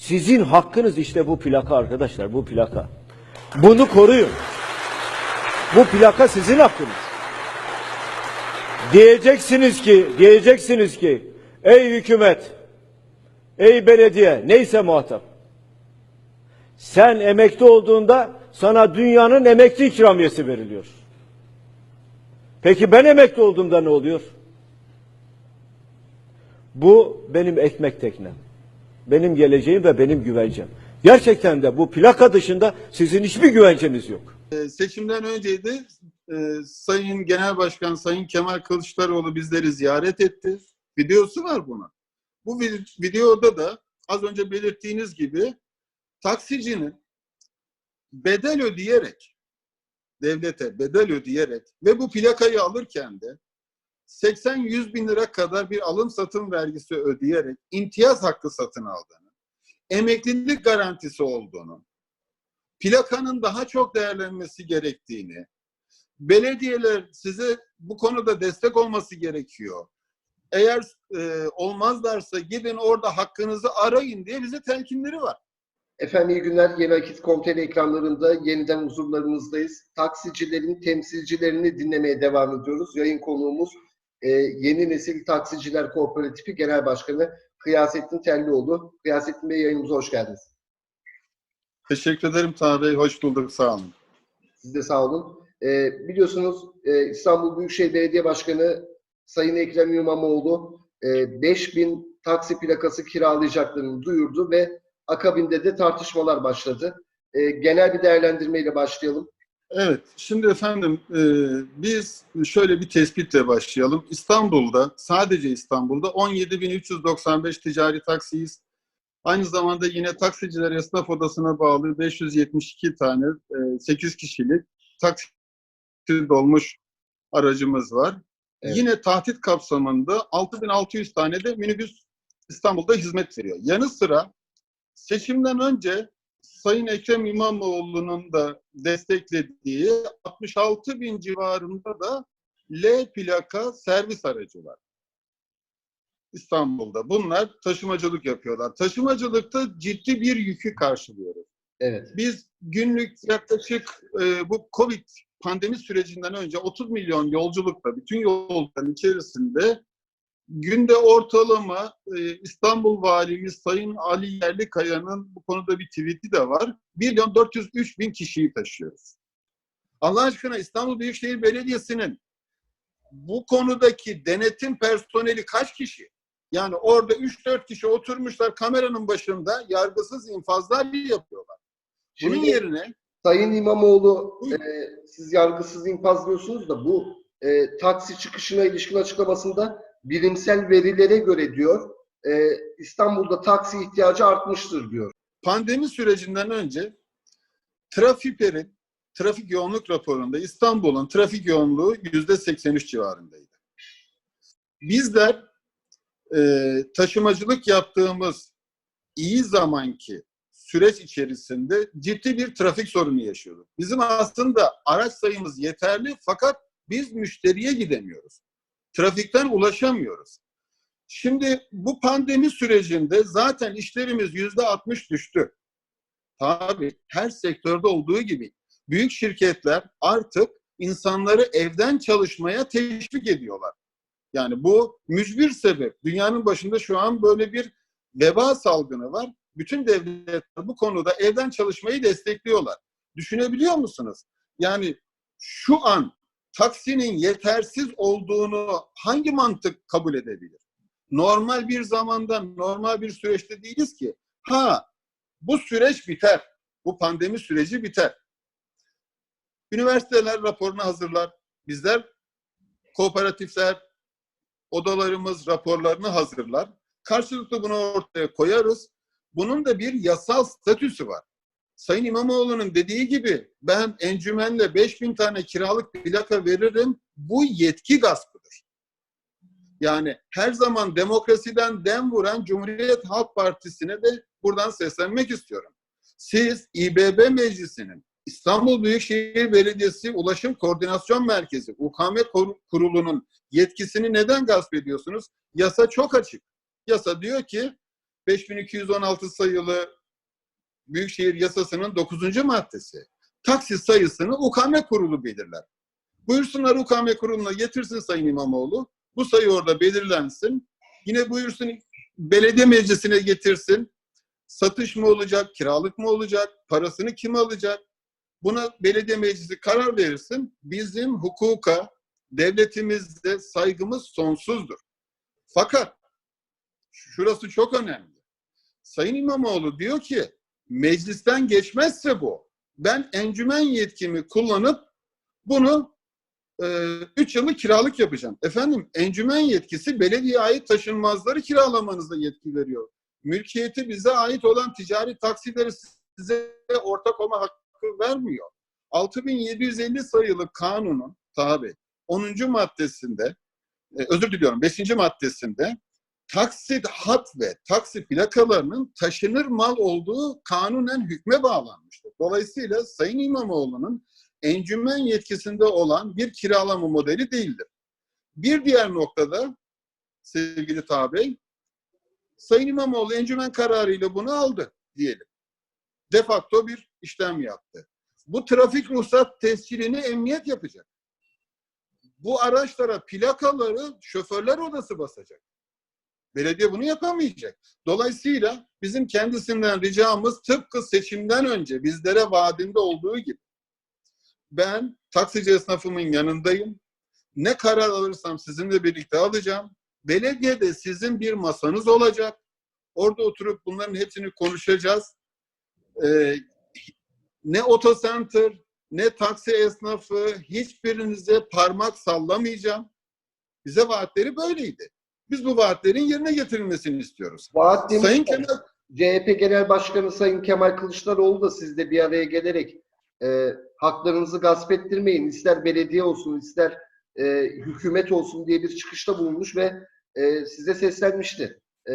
Sizin hakkınız işte bu plaka arkadaşlar, bu plaka. Bunu koruyun. Bu plaka sizin hakkınız. Diyeceksiniz ki, diyeceksiniz ki, ey hükümet, ey belediye, neyse muhatap. Sen emekli olduğunda sana dünyanın emekli ikramiyesi veriliyor. Peki ben emekli olduğumda ne oluyor? Bu benim ekmek teknem. Benim geleceğim ve benim güvencem. Gerçekten de bu plaka dışında sizin hiçbir güvenceniz yok. Ee, Seçimden önceydi e, Sayın Genel Başkan Sayın Kemal Kılıçdaroğlu bizleri ziyaret etti. Videosu var bunun. Bu vi- videoda da az önce belirttiğiniz gibi taksicinin bedel ödeyerek devlete bedel ödeyerek ve bu plakayı alırken de 80-100 bin lira kadar bir alım satım vergisi ödeyerek imtiyaz hakkı satın aldığını, emeklilik garantisi olduğunu, plakanın daha çok değerlenmesi gerektiğini, belediyeler size bu konuda destek olması gerekiyor. Eğer e, olmazlarsa gidin orada hakkınızı arayın diye bize telkinleri var. Efendim iyi günler. Yeni Akit Komiteli ekranlarında yeniden huzurlarınızdayız. Taksicilerin temsilcilerini dinlemeye devam ediyoruz. Yayın konuğumuz e, Yeni Nesil Taksiciler Kooperatifi Genel Başkanı Kıyasettin Tellioğlu. Kıyasettin Bey yayınımıza hoş geldiniz. Teşekkür ederim Taha Bey. Hoş bulduk. Sağ olun. Siz de sağ olun. E, biliyorsunuz e, İstanbul Büyükşehir Belediye Başkanı Sayın Ekrem İmamoğlu e, 5000 taksi plakası kiralayacaklarını duyurdu ve akabinde de tartışmalar başladı. E, genel bir değerlendirmeyle başlayalım. Evet, şimdi efendim e, biz şöyle bir tespitle başlayalım. İstanbul'da, sadece İstanbul'da 17.395 ticari taksiyiz. Aynı zamanda yine taksiciler esnaf odasına bağlı 572 tane e, 8 kişilik taksi dolmuş aracımız var. Evet. Yine tahdit kapsamında 6600 tane de minibüs İstanbul'da hizmet veriyor. Yanı sıra seçimden önce Sayın Ekrem İmamoğlu'nun da desteklediği 66 bin civarında da L plaka servis aracı var. İstanbul'da. Bunlar taşımacılık yapıyorlar. Taşımacılıkta ciddi bir yükü karşılıyoruz. Evet. Biz günlük yaklaşık e, bu Covid pandemi sürecinden önce 30 milyon yolculukta bütün yolculukların içerisinde günde ortalama e, İstanbul Valimiz Sayın Ali Yerlikaya'nın bu konuda bir tweet'i de var. 1 milyon 403 bin kişiyi taşıyoruz. Allah aşkına İstanbul Büyükşehir Belediyesi'nin bu konudaki denetim personeli kaç kişi? Yani orada 3-4 kişi oturmuşlar kameranın başında yargısız infazlar yapıyorlar. Bunun Şimdi yerine Sayın İmamoğlu e, siz yargısız infaz diyorsunuz da bu e, taksi çıkışına ilişkin açıklamasında bilimsel verilere göre diyor e, İstanbul'da taksi ihtiyacı artmıştır diyor. pandemi sürecinden önce Trafiper'in trafik yoğunluk raporunda İstanbul'un trafik yoğunluğu yüzde 83 civarındaydı. Bizler e, taşımacılık yaptığımız iyi zamanki süreç içerisinde ciddi bir trafik sorunu yaşıyorduk. Bizim aslında araç sayımız yeterli fakat biz müşteriye gidemiyoruz. Trafikten ulaşamıyoruz. Şimdi bu pandemi sürecinde zaten işlerimiz yüzde 60 düştü. Tabii her sektörde olduğu gibi büyük şirketler artık insanları evden çalışmaya teşvik ediyorlar. Yani bu mücbir sebep. Dünyanın başında şu an böyle bir veba salgını var. Bütün devletler bu konuda evden çalışmayı destekliyorlar. Düşünebiliyor musunuz? Yani şu an taksinin yetersiz olduğunu hangi mantık kabul edebilir? Normal bir zamanda, normal bir süreçte değiliz ki. Ha, bu süreç biter. Bu pandemi süreci biter. Üniversiteler raporunu hazırlar. Bizler kooperatifler, odalarımız raporlarını hazırlar. Karşılıklı bunu ortaya koyarız. Bunun da bir yasal statüsü var. Sayın İmamoğlu'nun dediği gibi ben encümenle 5000 tane kiralık plaka veririm. Bu yetki gaspıdır. Yani her zaman demokrasiden dem vuran Cumhuriyet Halk Partisi'ne de buradan seslenmek istiyorum. Siz İBB Meclisi'nin İstanbul Büyükşehir Belediyesi Ulaşım Koordinasyon Merkezi, UKM Kurulu'nun yetkisini neden gasp ediyorsunuz? Yasa çok açık. Yasa diyor ki 5216 sayılı Büyükşehir Yasası'nın 9. maddesi. Taksi sayısını UKM kurulu belirler. Buyursunlar UKM kuruluna getirsin Sayın İmamoğlu. Bu sayı orada belirlensin. Yine buyursun belediye meclisine getirsin. Satış mı olacak, kiralık mı olacak, parasını kim alacak? Buna belediye meclisi karar verirsin. Bizim hukuka, devletimizde saygımız sonsuzdur. Fakat şurası çok önemli. Sayın İmamoğlu diyor ki meclisten geçmezse bu ben encümen yetkimi kullanıp bunu 3 yıllık kiralık yapacağım. Efendim encümen yetkisi belediyeye ait taşınmazları kiralamanıza yetki veriyor. Mülkiyeti bize ait olan ticari taksileri size ortak olma hakkı vermiyor. 6750 sayılı kanunun tabi 10. maddesinde e, özür diliyorum 5. maddesinde taksi hat ve taksi plakalarının taşınır mal olduğu kanunen hükme bağlanmıştır. Dolayısıyla Sayın İmamoğlu'nun encümen yetkisinde olan bir kiralama modeli değildir. Bir diğer noktada sevgili Tabey, Sayın İmamoğlu encümen kararıyla bunu aldı diyelim. De facto bir işlem yaptı. Bu trafik ruhsat tescilini emniyet yapacak. Bu araçlara plakaları şoförler odası basacak. Belediye bunu yapamayacak. Dolayısıyla bizim kendisinden ricamız tıpkı seçimden önce bizlere vaadinde olduğu gibi ben taksici esnafımın yanındayım. Ne karar alırsam sizinle birlikte alacağım. Belediyede sizin bir masanız olacak. Orada oturup bunların hepsini konuşacağız. Ee, ne otocenter, ne taksi esnafı, hiçbirinize parmak sallamayacağım. Bize vaatleri böyleydi. Biz bu vaatlerin yerine getirilmesini istiyoruz. Vaat Sayın Kemal CHP Genel Başkanı Sayın Kemal Kılıçdaroğlu da sizle bir araya gelerek e, haklarınızı gasp ettirmeyin. ister belediye olsun, ister e, hükümet olsun diye bir çıkışta bulunmuş ve e, size seslenmişti. E,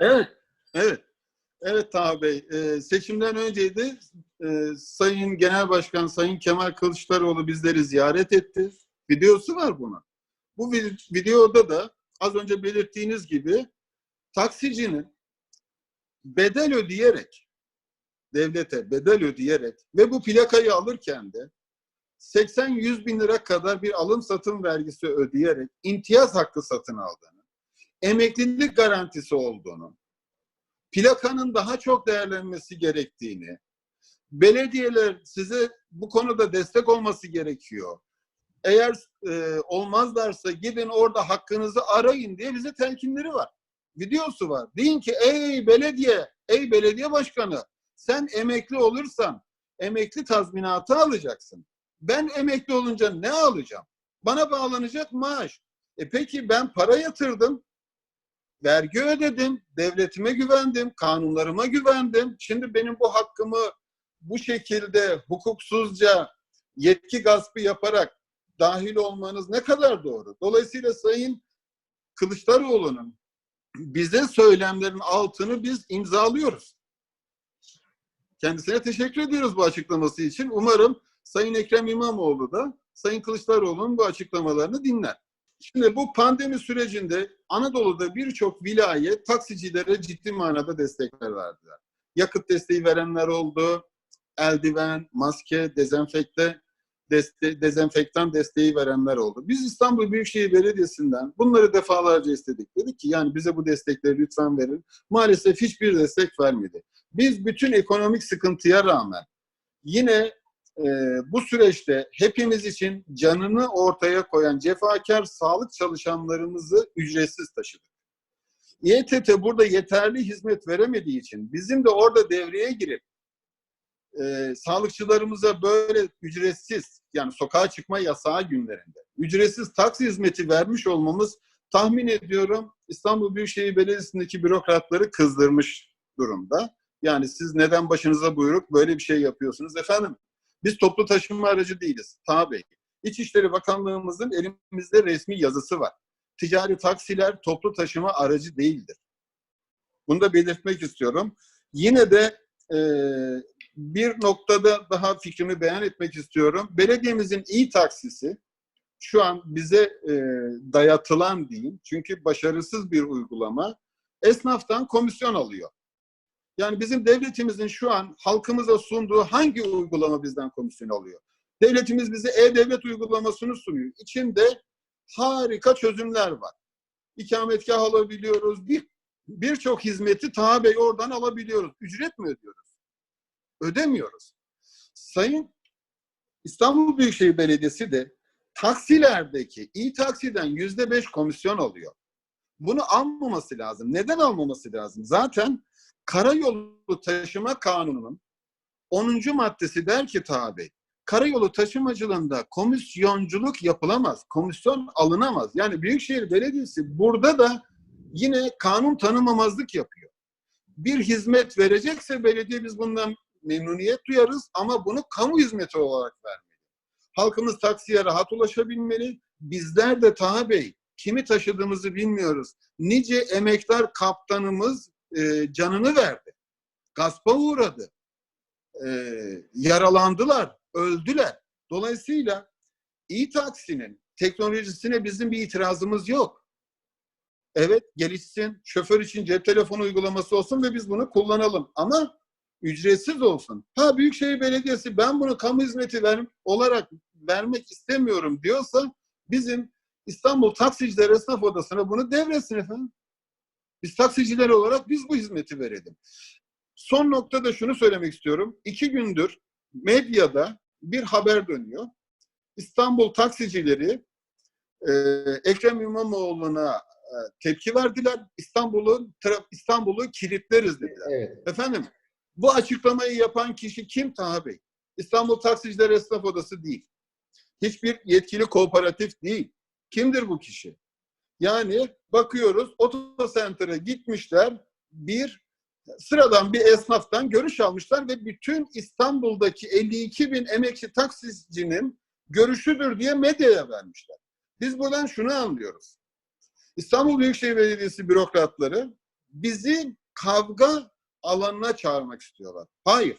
Evet, evet. Evet Taha Bey, e, seçimden önceydi. E, Sayın Genel Başkan Sayın Kemal Kılıçdaroğlu bizleri ziyaret etti. Videosu var bunun. Bu vi- videoda da az önce belirttiğiniz gibi taksicinin bedel ödeyerek, devlete bedel ödeyerek ve bu plakayı alırken de 80-100 bin lira kadar bir alım satım vergisi ödeyerek imtiyaz hakkı satın aldığını, emeklilik garantisi olduğunu, plakanın daha çok değerlenmesi gerektiğini, belediyeler size bu konuda destek olması gerekiyor. Eğer e, olmazlarsa gidin orada hakkınızı arayın diye bize telkinleri var. Videosu var. Deyin ki ey belediye, ey belediye başkanı sen emekli olursan emekli tazminatı alacaksın. Ben emekli olunca ne alacağım? Bana bağlanacak maaş. E peki ben para yatırdım, vergi ödedim, devletime güvendim, kanunlarıma güvendim. Şimdi benim bu hakkımı bu şekilde hukuksuzca yetki gaspı yaparak dahil olmanız ne kadar doğru? Dolayısıyla Sayın Kılıçdaroğlu'nun bize söylemlerin altını biz imzalıyoruz. Kendisine teşekkür ediyoruz bu açıklaması için. Umarım Sayın Ekrem İmamoğlu da Sayın Kılıçdaroğlu'nun bu açıklamalarını dinler. Şimdi bu pandemi sürecinde Anadolu'da birçok vilayet taksicilere ciddi manada destekler verdiler. Yakıt desteği verenler oldu, eldiven, maske, dezenfekte, deste dezenfektan desteği verenler oldu. Biz İstanbul Büyükşehir Belediyesi'nden bunları defalarca istedik. Dedik ki yani bize bu destekleri lütfen verin. Maalesef hiçbir destek vermedi. Biz bütün ekonomik sıkıntıya rağmen yine e, bu süreçte hepimiz için canını ortaya koyan cefakar sağlık çalışanlarımızı ücretsiz taşıdık. İETT burada yeterli hizmet veremediği için bizim de orada devreye girip e, sağlıkçılarımıza böyle ücretsiz yani sokağa çıkma yasağı günlerinde ücretsiz taksi hizmeti vermiş olmamız tahmin ediyorum İstanbul Büyükşehir Belediyesi'ndeki bürokratları kızdırmış durumda. Yani siz neden başınıza buyruk böyle bir şey yapıyorsunuz efendim? Biz toplu taşıma aracı değiliz. Tabii. İçişleri Bakanlığımızın elimizde resmi yazısı var. Ticari taksiler toplu taşıma aracı değildir. Bunu da belirtmek istiyorum. Yine de e, bir noktada daha fikrimi beyan etmek istiyorum. Belediyemizin iyi taksisi şu an bize e, dayatılan diyeyim. Çünkü başarısız bir uygulama. esnaftan komisyon alıyor. Yani bizim devletimizin şu an halkımıza sunduğu hangi uygulama bizden komisyon alıyor? Devletimiz bize e-devlet uygulamasını sunuyor. İçinde harika çözümler var. İkametgah alabiliyoruz. Bir birçok hizmeti Taha Bey oradan alabiliyoruz. Ücret mi ödüyoruz? Ödemiyoruz. Sayın İstanbul Büyükşehir Belediyesi de taksilerdeki i-taksiden yüzde beş komisyon alıyor. Bunu almaması lazım. Neden almaması lazım? Zaten Karayolu Taşıma Kanunu'nun 10. maddesi der ki Bey, karayolu taşımacılığında komisyonculuk yapılamaz, komisyon alınamaz. Yani Büyükşehir Belediyesi burada da yine kanun tanımamazlık yapıyor. Bir hizmet verecekse belediye biz bundan memnuniyet duyarız ama bunu kamu hizmeti olarak vermeli. Halkımız taksiye rahat ulaşabilmeli. Bizler de Taha Bey kimi taşıdığımızı bilmiyoruz. Nice emektar kaptanımız e, canını verdi. Gaspa uğradı. E, yaralandılar, öldüler. Dolayısıyla İ-Taksi'nin teknolojisine bizim bir itirazımız yok. Evet gelişsin, şoför için cep telefonu uygulaması olsun ve biz bunu kullanalım. Ama ücretsiz olsun. Ha Büyükşehir Belediyesi ben bunu kamu hizmeti ver, olarak vermek istemiyorum diyorsa bizim İstanbul Taksiciler Esnaf Odası'na bunu devretsin efendim. Biz taksiciler olarak biz bu hizmeti verelim. Son noktada şunu söylemek istiyorum. İki gündür medyada bir haber dönüyor. İstanbul taksicileri e, Ekrem İmamoğlu'na e, tepki verdiler. İstanbul'u tra- İstanbul'u kilitleriz dediler. Evet. Efendim bu açıklamayı yapan kişi kim Taha Bey? İstanbul Taksiciler Esnaf Odası değil. Hiçbir yetkili kooperatif değil. Kimdir bu kişi? Yani bakıyoruz Otocenter'a gitmişler bir sıradan bir esnaftan görüş almışlar ve bütün İstanbul'daki 52 bin emekçi taksicinin görüşüdür diye medyaya vermişler. Biz buradan şunu anlıyoruz. İstanbul Büyükşehir Belediyesi bürokratları bizi kavga alanına çağırmak istiyorlar. Hayır.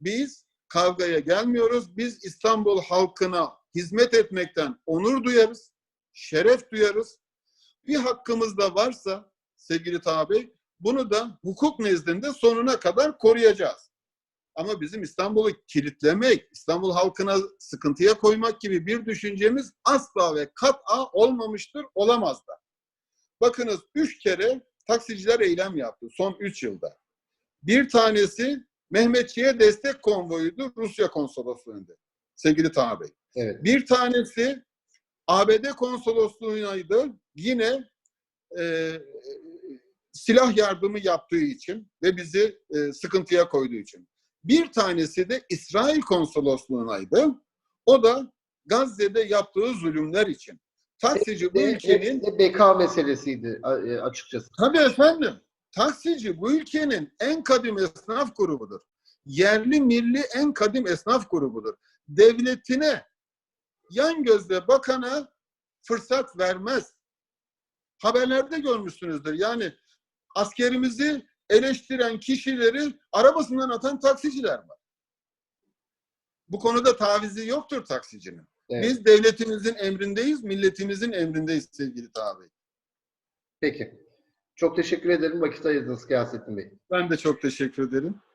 Biz kavgaya gelmiyoruz. Biz İstanbul halkına hizmet etmekten onur duyarız, şeref duyarız. Bir hakkımız da varsa sevgili Taha Bey, bunu da hukuk nezdinde sonuna kadar koruyacağız. Ama bizim İstanbul'u kilitlemek, İstanbul halkına sıkıntıya koymak gibi bir düşüncemiz asla ve kat'a olmamıştır, olamaz da. Bakınız üç kere taksiciler eylem yaptı son üç yılda. Bir tanesi Mehmetçiğe destek konvoyuydu Rusya konsolosluğunda. Sevgili Taha Bey. Evet. Bir tanesi ABD konsolosluğuydu. Yine e, silah yardımı yaptığı için ve bizi e, sıkıntıya koyduğu için. Bir tanesi de İsrail konsolosluğunaydı. O da Gazze'de yaptığı zulümler için. Taksici bu Ve ülkenin hepsi de beka meselesiydi e, açıkçası. Tabii efendim. Taksici bu ülkenin en kadim esnaf grubudur. Yerli milli en kadim esnaf grubudur. Devletine yan gözle bakana fırsat vermez. Haberlerde görmüşsünüzdür. Yani askerimizi eleştiren kişileri arabasından atan taksiciler var. Bu konuda tavizi yoktur taksicinin. Evet. Biz devletimizin emrindeyiz, milletimizin emrindeyiz sevgili Bey. Peki. Çok teşekkür ederim vakit ayırdınız Kıyasettin Bey. Ben de çok teşekkür ederim.